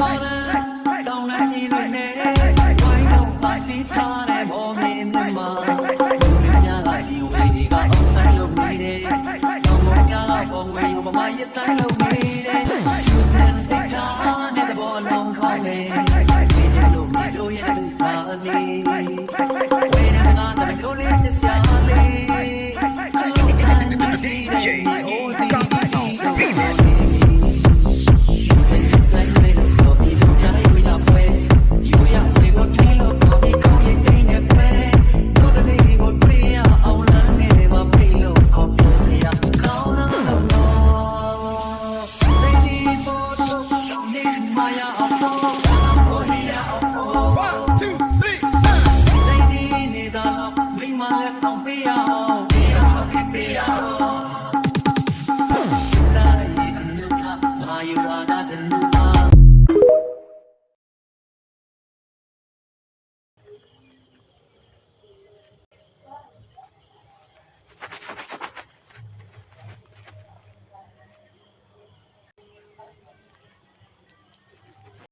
ပေါ်လာတောင်းနိုင်နေနေဝိုင်းတော့ပါစီထားတဲ့ဘောမင်းမမလူများကဒီဝေးကအောင်ဆိုင်လို့နေတယ်တောင်းမများကဘောဝေးမမရတိုင်းလို့နေတယ်ယူစင်စိတ်ထားတဲ့ဘောလုံးခေါင်းလေးဒီလိုမျိုးလို့ရဲ့ပါနေဝေးနေတာကတည်းကလေးစရာလေး DJ Baby, need a love, make my last song be out, be out, be out.